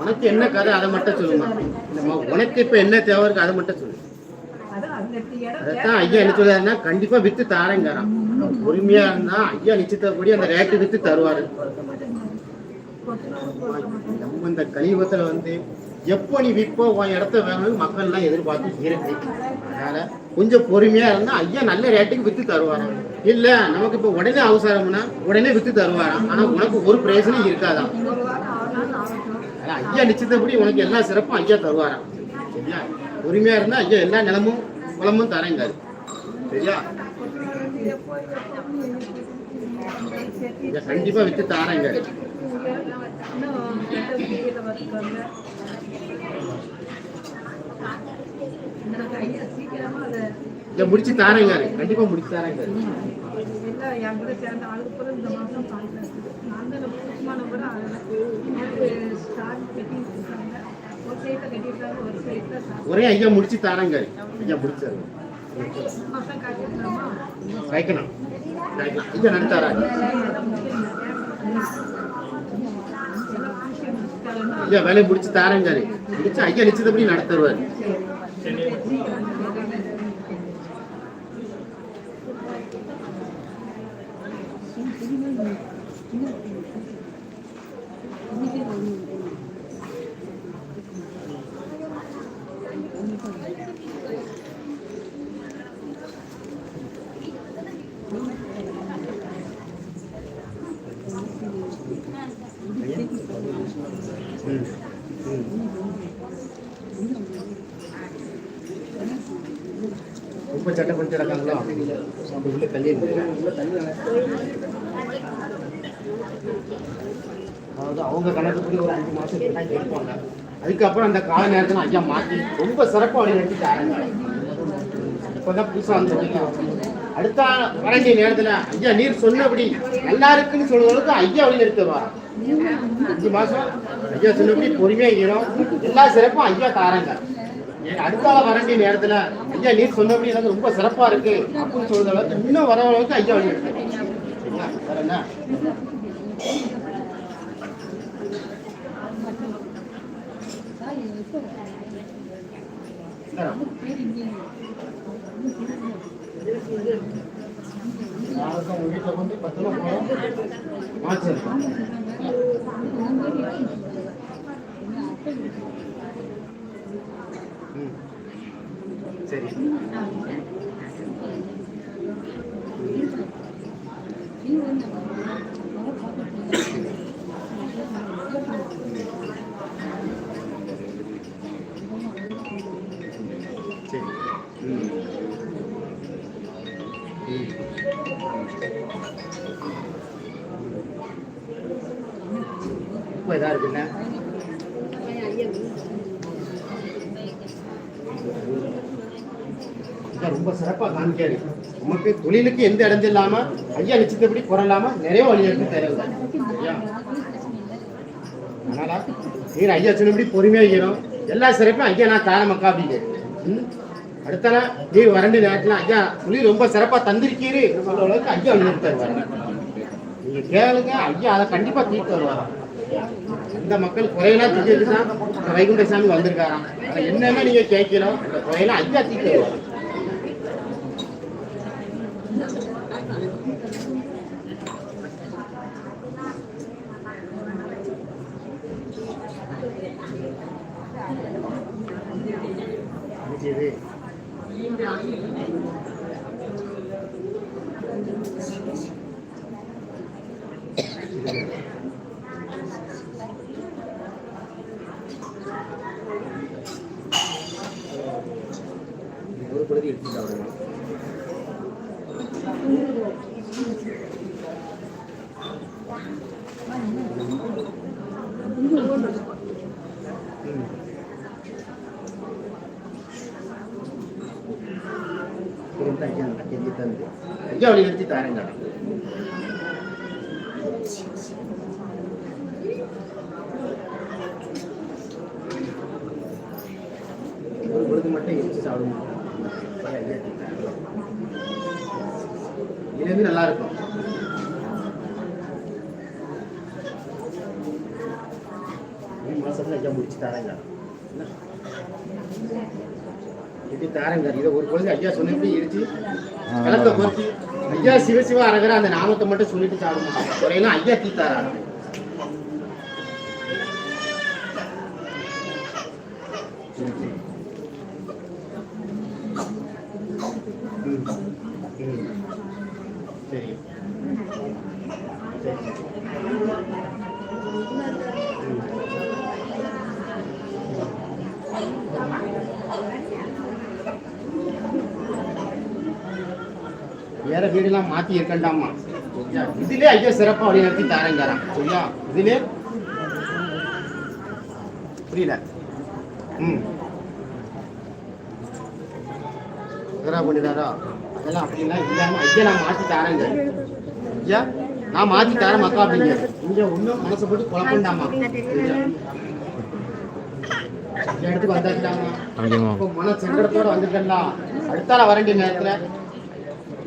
உனக்கு என்ன கதை அதை மட்டும் சொல்லுமா? இல்லைம்மா உனக்கு இப்போ என்ன தேவை இருக்கு அதை மட்டும் சொல்லு. அதான் ஐயா என்ன சொல்றாருன்னா கண்டிப்பா வித்து தாரேங்கிறான் பொறுமையா இருந்தா ஐயா நிச்சயத்தபடி அந்த ரேட்டு வித்து தருவாரு. நம்ம இந்த கலியுகத்துல வந்து எப்போ நீ விற்போ உன் இடத்த வேணும்னு மக்கள் எல்லாம் எதிர்பார்த்து இருக்கு. அதனால கொஞ்சம் பொறுமையா இருந்தா ஐயா நல்ல ரேட்டுக்கு வித்து தருவாராம். இல்ல நமக்கு இப்ப உடனே அவசரம்னா உடனே வித்து தருவாராம். ஆனா உனக்கு ஒரு பிரயோஜனம் இருக்காதாம் ஒரு வாரம் ஆறு நாள் ஆகட்டும் ஆனா ஐயா நிச்சயத்தபடி உனக்கு எல்லா சிறப்பும் ஐயா தருவாராம். சரியா? பொறுமையா இருந்தா ஐயா எல்லா நிலமும் குளமும் தரேங்காரு சரியா? ஐயா கண்டிப்பா வித்து தாரேங்காரு இதை முடிச்சு தாரேங்காரு கண்டிப்பா முடிச்சு தாரேங்க இருக்காங்க ஒரு ஐயா முடிச்சு தாரேங்காரு ஐயா முடிச்சாரு. வைக்கணும். ஐயா நடத்தாரா ஐயா வேலையை முடிச்சு தாரேங்காரு முடிச்சு ஐயா நிச்சயத்தபடி நடத்துருவாரு ம். ம். ரொம்ப சட்டை பண்ணிட்டு கிடக்காங்களோ அப்படி உள்ள தள்ளி அதாவது அவங்க கணக்குப்படி ஒரு அஞ்சு மாசம் இருப்பாங்க அதுக்கப்புறம் அந்த கால நேரத்தில் ஐயா மாற்றி ரொம்ப சிறப்பாக வழி இப்போ தான் புதுசாக வந்து அடுத்த வரண்டிய நேரத்தில் ஐயா நீர் சொன்னபடி நல்லா இருக்குன்னு அளவுக்கு ஐயா வழி நிறுத்துவார் அஞ்சு மாசம். ஐயா சொன்னபடி பொறுமையா ஈரம் எல்லா சிறப்பும் ஐயா தாரங்க. அடுத்தால வரண்டிய நேரத்துல ஐயா நீர் சொன்னபடி எனக்கு ரொம்ப சிறப்பா இருக்கு. அப்படின்னு சொல்ற அளவுக்கு இன்னும் வர அளவுக்கு ஐயா வழி எடுத்து வேற என்ன? நாளைக்கு உங்க வீட்டுல வந்து பத்திரமா போறோம் சரி சரி ம். உப்பு எதா ரொம்ப சிறப்பா காமிக்காரு. நமக்கு தொழிலுக்கு எந்த இடம் இல்லாமல் ஐயா நிச்சயத்தபடி குறலாம நிறைய வழி எடுத்து தருவது அதனால நீர் ஐயா சொன்னபடி பொறுமையாக இருக்கிறோம் எல்லா சிறப்பும் ஐயா நான் தார மக்கா அப்படிங்க ம்? அடுத்த நாள் நீர் வறண்டு நேரத்தில் ஐயா தொழில் ரொம்ப சிறப்பாக தந்திருக்கீரு சொல்ற அளவுக்கு ஐயா வந்து தருவாரு. நீங்கள் கேளுங்க ஐயா அதை கண்டிப்பாக தீர்த்து வருவாராம் இந்த மக்கள் குறையெல்லாம் தீர்த்து தான் வைகுண்ட சாமி வந்திருக்காராம். அதை என்னென்ன நீங்கள் கேட்கிறோம் குறையெல்லாம் ஐயா தீர்த்து வருவாராம் இது ஒரு பகுதி எடுத்துட்டு வரணும் ம். இருந்தா ஐயா நல்லா கெஞ்சி தந்து. ஐயா அவளை எடுத்து தாரேங்க ஒரு பொழுது மட்டும் எரிச்சு சாப்பிடுங்க ஐயா, ஐயா எடுத்து தாரேன். இது வந்து நல்லா இருக்கும் மாசத்துல ஐயா முடிச்சு தரேங்க இது தாரங்கார் இதை ஒரு பொழுது ஐயா சொன்னபடி இருச்சு கலக்க பொறுத்து ஐயா சிவசிவா அரகரா அந்த நாமத்தை மட்டும் சொல்லிட்டு சாப்பிடணும் குறையெல்லாம் ஐயா தீத்தாரா வீடுலாம் மாத்தி இருக்கண்டாமா? சரியா? இதுலயே ஐயா சிறப்பா வழி நடத்தி தாரங்காராம் சரியா இதுலயே புரியல. ம். பண்ணிடாரா? அதெல்லாம் அப்படின்னா இல்லாம ஐயா நான் மாத்தி தாரேங்க. ஐயா நான் மாத்தி தரேன் மக்கா அப்படிங்க. இங்க ஒண்ணும் மனசை போட்டு குழப்பண்டாமா? வந்தாச்சுட்டாமா இப்போ மன சங்கடத்தோட வந்துட்டா அடுத்தால வர வேண்டிய நேரத்துல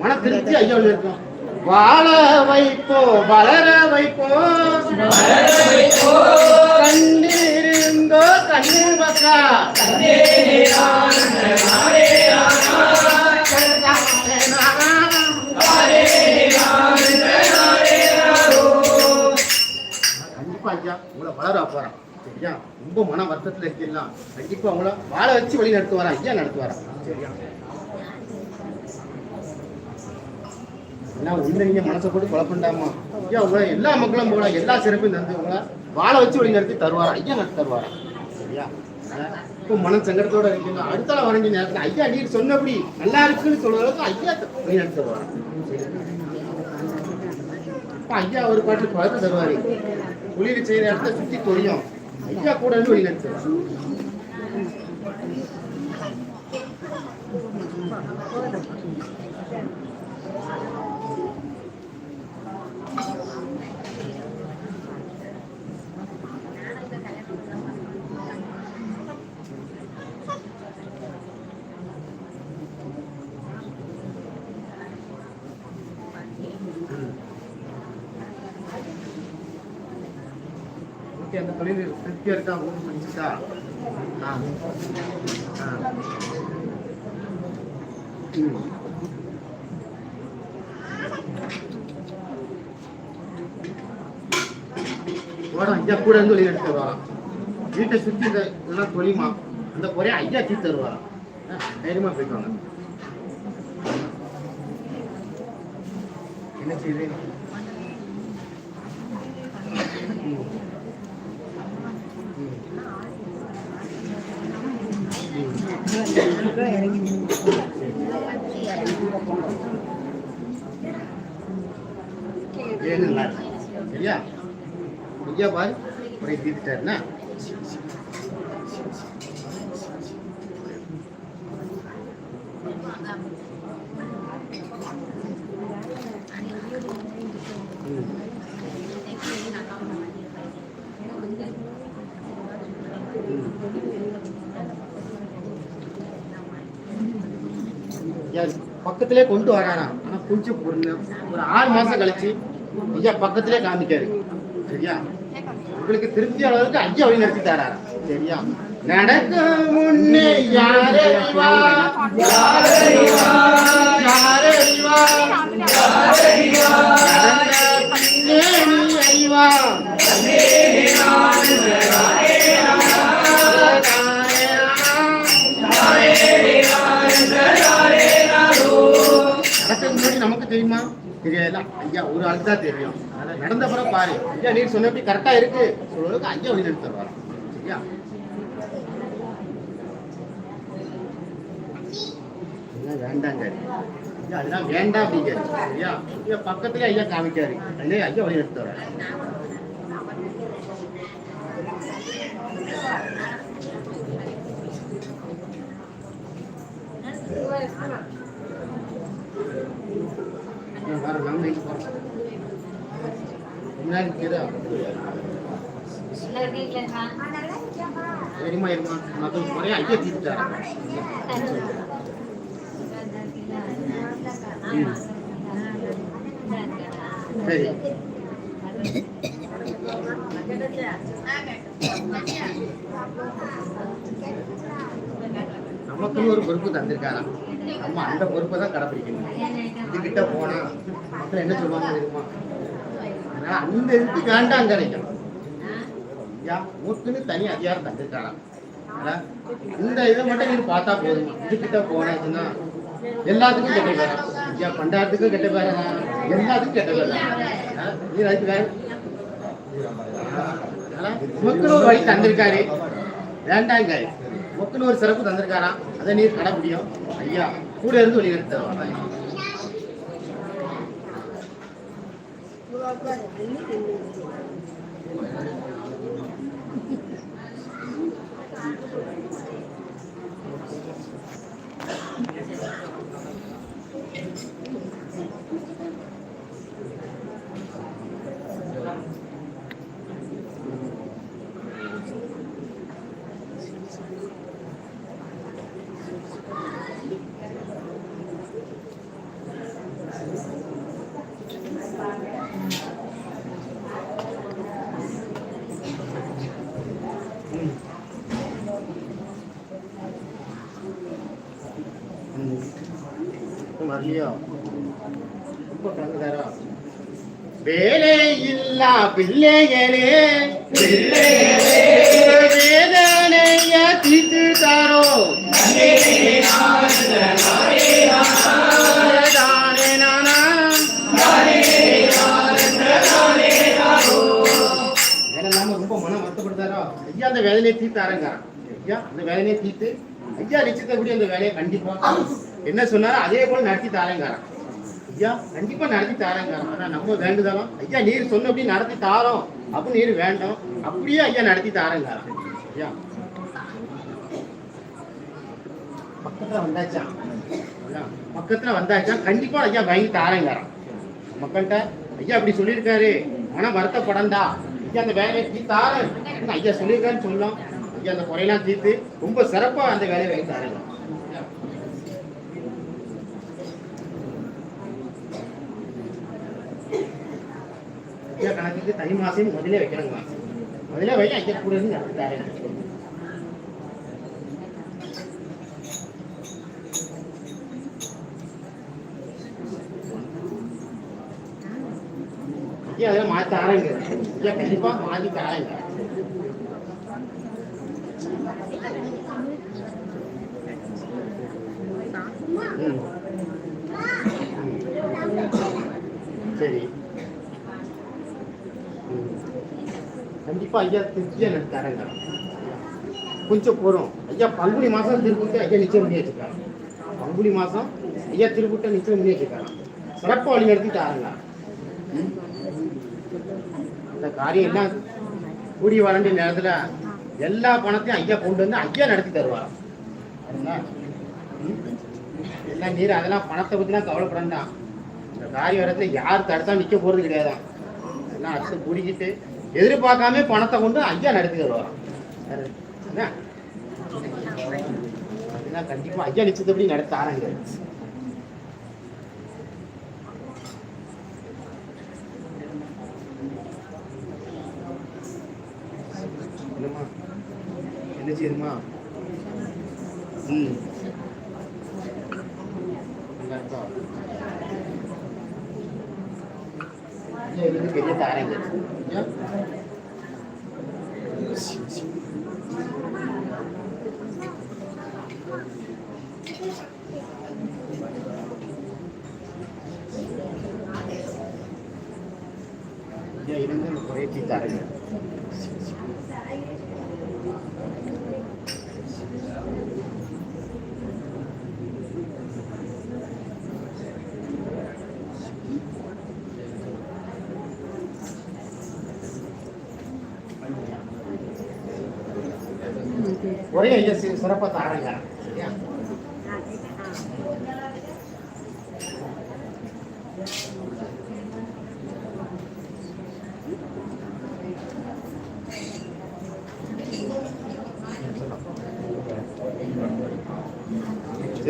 மன திருப்தி ஐயோ இருக்கும். வாழ வைப்போ வளர வைப்போ. கண்ணீருந்தோ கண்ணீர் மக்கா கண்டிப்பா ஐயா உங்களை வளர போறேன். சரியா? ரொம்ப மன வருத்தத்துல இருக்கலாம் கண்டிப்பா அவங்கள வாழ வச்சு வழி நடத்துவாரா? ஐயா நடத்துவாரா? சரியா? ஏன்னா ஒண்ணு நீங்க மனசை போட்டு குழப்பண்டாமா ஐயா உங்களை எல்லா மக்களும் போகலாம். எல்லா சிறப்பையும் தந்து உங்களை வாழை வச்சு வழி நடத்தி தருவாரா? ஐயா நடத்தி தருவாரா? சரியா? இப்போ மன சங்கடத்தோட இருக்கீங்க. அடுத்தால வரைஞ்ச நேரத்தில் நேரத்துல ஐயா நீர் சொன்னபடி நல்லா இருக்குன்னு சொல்ற அளவுக்கு ஐயா வழி நடத்தி தருவாரா? ஐயா ஒரு பாட்டு பழத்து தருவாரு. குளிர் செய்யற இடத்த சுத்தி தொழியும். ஐயா கூட இருந்து வழி நடத்துவார். அந்த தொழில் திருப்தியாக இருக்கா ஊர் பிடிச்சிருக்கா ஆ. ஆ. ம் வாடா ஐயா கூட இருந்து வெளியே எடுத்து வருவாராம் வீட்டை சுற்றி இந்த இதெல்லாம் தொழிமா அந்த குறைய ஐயா தீ தருவாராம் ஆ, தைரியமா போயிட்டு வாங்க. என்ன செய்யுது ஏனுங்களா சரியா ஐயா பாரு ஒரே தீர்த்துட்டாருன்னா? பக்கத்திலே கொண்டு வராராம் ஆனா கொஞ்சம் பொருள் ஒரு ஆறு மாசம் கழிச்சு ஐயா பக்கத்திலே காமிக்காரு. சரியா? உங்களுக்கு திருப்தி அளவுக்கு ஐயா வழி நடத்தி தராரு. சரியா? நடக்க முன்னே யாரறிவா யாரறிவா யாரறிவா நடந்த தெரியுமா? தெரியாதுல ஐயா ஒரு ஆள் தான் தெரியும். அதனால நடந்த பிறகு பாரு. ஐயா நீர் சொன்னபடி கரெக்டா இருக்கு? சொல்றதுக்கு ஐயா வழி நடத்த தருவாராம் சரியா? வேண்டாங்க. அதெல்லாம் வேண்டாம் அப்படிங்கிறது சரியா ஐயா பக்கத்துல ஐயா காமிக்காரு. அதே ஐயா வழி நடத்த நடத்தி Thank you. வேற சரிம்மா இருமா ஐயா தீர்த்தாரு சரி. நமக்குன்னு ஒரு பொறுப்பு தந்திருக்காராம். நம்ம அந்த பொறுப்பை தான் கடைப்பிடிக்கணும். இதுகிட்ட போனா மக்கள் என்ன சொல்லுவாங்க தெரியுமா? அதனால அந்த இதுக்கு வேண்டாம் கிடைக்கணும் மூத்துன்னு தனி அதிகாரம் தந்துட்டாங்க இந்த இதை மட்டும் நீங்க பார்த்தா போதுமா. இதுகிட்ட போனாச்சுன்னா எல்லாத்துக்கும் கெட்ட பேரா? ஐயா பண்டாரத்துக்கும் கெட்ட பேரா? எல்லாத்துக்கும் கெட்ட பேரா? நீ அதுக்கு வேற? ஒரு வழி தந்திருக்காரு. வேண்டாங்க மக்கள் ஒரு சிறப்பு தந்திருக்காராம். அதை நீர் கடை முடியும் சரியா கூட இருந்து வழி நடத்துவாங்க கலங்குதாரோ வேலை இல்லா பிள்ளைகளே. வேதனைய தீட்டு தாரோ. மனம் ஐயா அந்த வேலையை தீர்த்தாரங்க ஐயா அந்த வேலையை தீர்த்து ஐயா நிச்சயத்தை அந்த வேலையை கண்டிப்பா என்ன சொன்னாரோ அதே போல நடத்தி தாரங்காரன் ஐயா கண்டிப்பா நடத்தி தாரங்காரன் ஆனா நம்ம வேண்டுதலும் ஐயா நீர் சொன்னபடி நடத்தி தாரோம். அப்ப நீர் வேண்டாம். அப்படியே ஐயா நடத்தி தாரங்காரன் ஐயா. பக்கத்துல வந்தாச்சா? ஐயா, பக்கத்துல வந்தாச்சா? கண்டிப்பா ஐயா வாங்கி தாரங்காரன் மக்கள்கிட்ட ஐயா அப்படி சொல்லியிருக்காரு. மனம் வருத்தப்படண்டா. ஐயா அந்த வேலையை தீர்த்தாரன் ஐயா சொல்லியிருக்காருன்னு சொல்லலாம் ஐயா அந்த குறையெல்லாம் தீர்த்து ரொம்ப சிறப்பா அந்த வேலையை வாங்கி தாரங்க ஐயா கணக்குக்கு தனி மாசம் முதலே வைக்கணுங்களா முதலே வை ஐயா கூட இருந்து நடத்தி தாரேன் ஐயா அதெல்லாம் மாற்றி தாரேங்க ஐயா கண்டிப்பா மாற்றி தாரேங்க ம். சரி ம். இப்போ ஐயா திருப்தியா எனக்கு தரேங்க கொஞ்சம் போகிறோம் ஐயா பங்குனி மாதம் திருப்பிட்டு ஐயா நிச்சயம் பண்ணி பங்குனி மாதம் ஐயா திருப்பிட்ட நிச்சயம் பண்ணி சிறப்பு வழி நடத்தி தாருங்க இந்த காரியம் எல்லாம் கூடி வளர்ந்த நேரத்தில் எல்லா பணத்தையும் ஐயா கொண்டு வந்து ஐயா நடத்தி தருவார்? எல்லாம் நீர் அதெல்லாம் பணத்தை பற்றிலாம் கவலைப்படண்டாம். இந்த காரியம் வரத்துல யார் தடுத்தா நிற்க போகிறது கிடையாதான் எல்லாம் அரசு பிடிக்கிட்டு எதிர்பார்க்காம பணத்தை கொண்டு ஐயா நடத்தி தருவாராம் என்ன? கண்டிப்பா ஐயா நிச்சயத்தபடி நடத்த ஆரங்க என்னம்மா? என்ன செய்யுமா ம் நல்லா இருக்கா? ஐயா, இது வந்து பெரிய தாரைங்க ஐயா ஐயா இருந்து இந்த குறைச்சி தாரைங்க ஒரே ஐயா சி- சிறப்பா தாரங்க.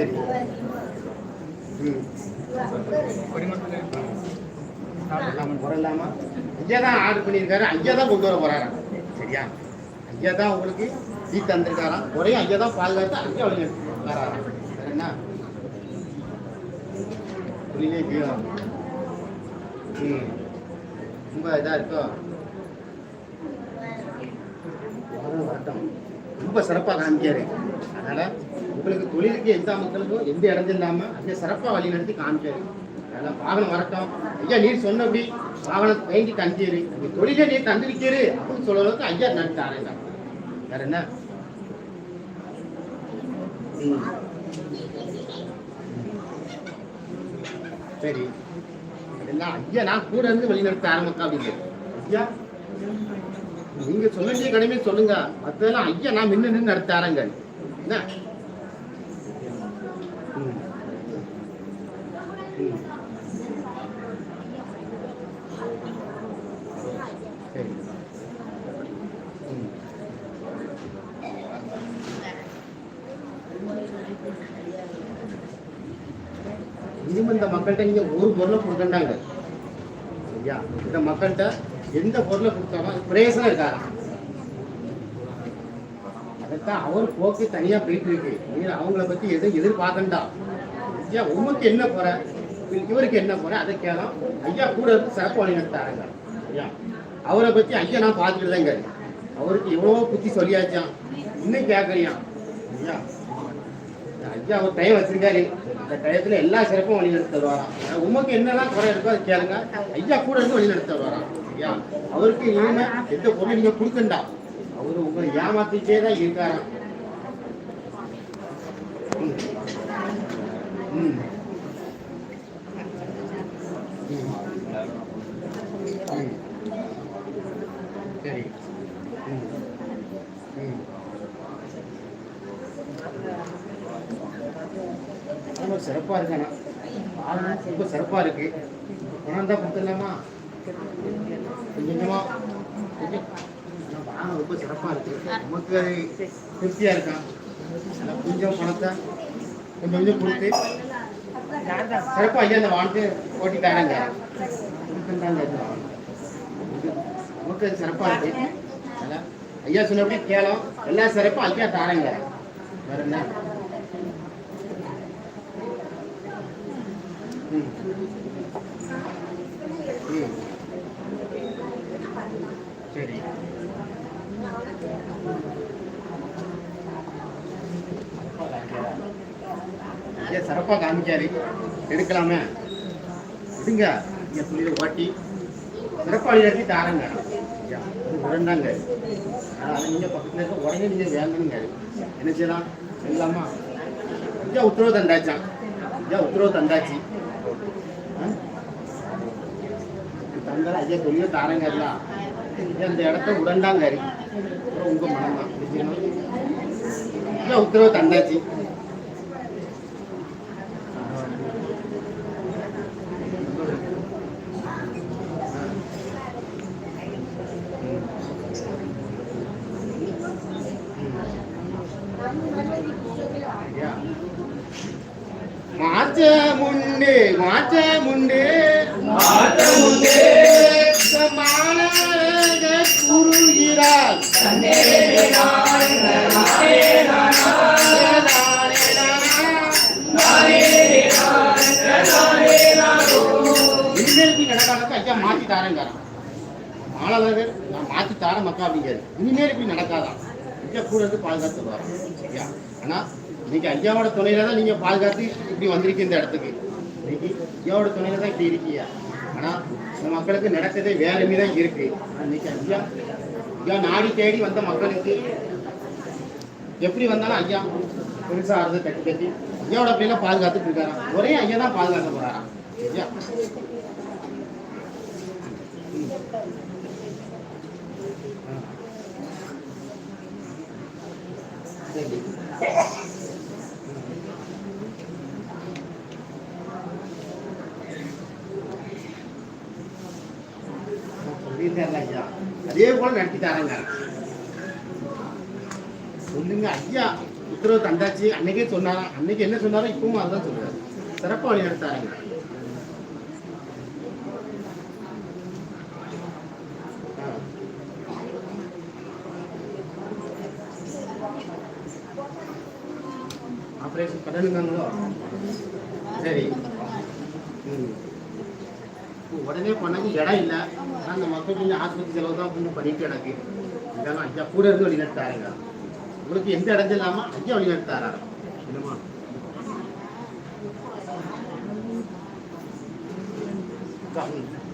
சரி ம் சாப்பிடலாமா ஐயா தான் ஆர்டர் பண்ணியிருக்காரு. ஐயா தான் கொண்டு வர சரியா? ஐயா தான் உங்களுக்கு டீ தந்திருக்காராம். ஒரே ஐயா தான் பாதுகாத்து ஐயா வழி வராராம் வேற ம். ரொம்ப இதாக இருக்கோ? வரட்டும். ரொம்ப சிறப்பாக காமிக்காரு அதனால் உங்களுக்கு தொழிலுக்கு எந்த மக்களுக்கும் எந்த இடத்துல இல்லாமல் அதை சிறப்பாக வழி நடத்தி காமிச்சாரு. அதெல்லாம் வாகனம் வரட்டும். ஐயா நீர் சொன்னபடி வாகனம் தயங்கி தந்திரு. இந்த தொழிலே நீர் தந்திருக்கீரு அப்படின்னு சொல்ற அளவுக்கு ஐயா நடத்தி வேற என்ன? சரி. அதெல்லாம் ஐயா நான் கூட இருந்து வழி நடத்த ஆரம்பிக்கா அப்படின்னு ஐயா நீங்க சொல்ல வேண்டிய கடமையை சொல்லுங்க. மத்ததெல்லாம் ஐயா நான் மின்னு நின்று நடத்த ஆரங்க என்ன? இனிமே இந்த மக்கள்கிட்ட நீங்க ஒரு பொருளை கொடுக்கண்டாங்க. சரியா? இந்த மக்கள்கிட்ட எந்த பொருளை கொடுத்தாலும் அது பிரயோசனம் இருக்காராம் அதைத்தான் அவர் போக்கு தனியா போயிட்டு இருக்கு. நீங்க அவங்கள பத்தி எதுவும் எதிர்பார்க்கண்டா? ஐயா உமக்கு என்ன போற இவருக்கு என்ன போற அதை கேளும். ஐயா கூட இருந்து சிறப்பு வழி தாருங்க ஐயா அவரை பத்தி ஐயா நான் பார்த்துட்டு தாங்க அவருக்கு எவ்வளவோ புத்தி சொல்லியாச்சான் இன்னும் கேட்கறியான் ஐயா வச்சு அவர் டைம் வச்சிருக்காரு அந்த டயத்துல எல்லா சிறப்பும் வழி நடத்தி தருவாராம் உமக்கு என்னெல்லாம் குறை இருக்கோ அதை கேளுங்க. ஐயா கூட இருந்து வழி நடத்தி ஐயா அவருக்கு இனிமே எந்த பொருள் நீங்க கொடுக்கண்டா. அவரு உங்களை ஏமாத்திட்டே தான் இருக்காராம் ம். ம். சரி. சிறப்பாக இருக்கு இருக்கானா ஆளுநர் ரொம்ப சிறப்பாக இருக்கு. பணம் தான் கொடுத்துடலாமா? கொஞ்சம். கொஞ்சமா. கொஞ்சம் ஆனா ரொம்ப சிறப்பாக இருக்கு. நமக்கு திருப்தியாக இருக்கான் கொஞ்சம் பணத்தை கொஞ்சம் கொஞ்சம் கொடுத்து. சிறப்பாக ஐயா அந்த வானத்தை ஓட்டிட்டாங்க கொடுத்துட்டாங்க நமக்கு அது இருக்கு. ஐயா சொன்னபடி கேளம். எல்லா சிறப்பும் ஐயா தாரங்க. வேற என்ன ஐயா காமிச்சாரு. எடுக்கலாமே? எடுங்க. ஐயா துணியை ஓட்டி. சிறப்பாக தாரங்க. ஐயா அது உடன்தாங்க ஆனால் நீங்க பக்கத்துல இருக்க உடனே நீங்க வேங்கணுங்க என்ன செய்யலாம்? இல்லாமா ஐயா உத்தரவு தந்தாச்சான் ஐயா உத்தரவு தந்தாச்சு. ஆ? தந்தால ஐயா தொழில தாரங்க எல்லாம். இந்த இடத்த உடன்தாங்க. அப்புறம் உங்க மனம் தான் ஐயா உத்தரவு தந்தாச்சு ஐயா மாச்ச முண்டு மாச்ச முண்டு மாச்ச முண்டு மாணவக குருகிறார் மாத்தி தாரங்காராம் மாணவர்கள் நான் மாத்தி தார மக்கா அப்படிங்காரு இனிமேல் இப்படி நடக்காதான் இருந்து பாதுகாத்து வரோம் சரியா? ஆனா இன்னைக்கு ஐயாவோட துணையில தான் நீங்க பாதுகாத்து இப்படி வந்திருக்கீங்க இந்த இடத்துக்கு. இன்னைக்கு ஐயாவோட துணையில தான் இப்படி இருக்கீங்க. ஆனா இந்த மக்களுக்கு நடக்கதே வேலைமே தான் இருக்கு. இன்னைக்கு ஐயா ஐயா நாடி தேடி வந்த மக்களுக்கு எப்படி வந்தாலும் ஐயா பெருசா ஆறுது கட்டி கட்டி ஐயாவோட பிள்ளைல பாதுகாத்துட்டு இருக்காராம். ஒரே ஐயா தான் பாதுகாக்க போறாராம். ஐயா. சரி you. அதே போல நடத்தி தராங்க சொல்லுங்க ஐயா உத்தரவு தந்தாச்சு. அன்னைக்கே சொன்னாரா? அன்னைக்கு என்ன சொன்னாரோ இப்பவும் அதுதான் சொல்றாரு. சிறப்பாக வழி நடத்தாருங்க. ஆப்ரேஷன் கடலுக்காங்களோ சரி. உடனே பண்ணது இடம் இல்லை. ஆனால் அந்த மக்கள் கொஞ்சம் ஆஸ்பத்திரி செலவு தான் கொஞ்சம் பண்ணிட்டு எனக்கு இதெல்லாம் ஐயா கூட இருந்து வழிநடத்தாருங்க உங்களுக்கு எந்த இடத்துல இல்லாமல் ஐயா வழிநடத்தாரா என்னமா Thank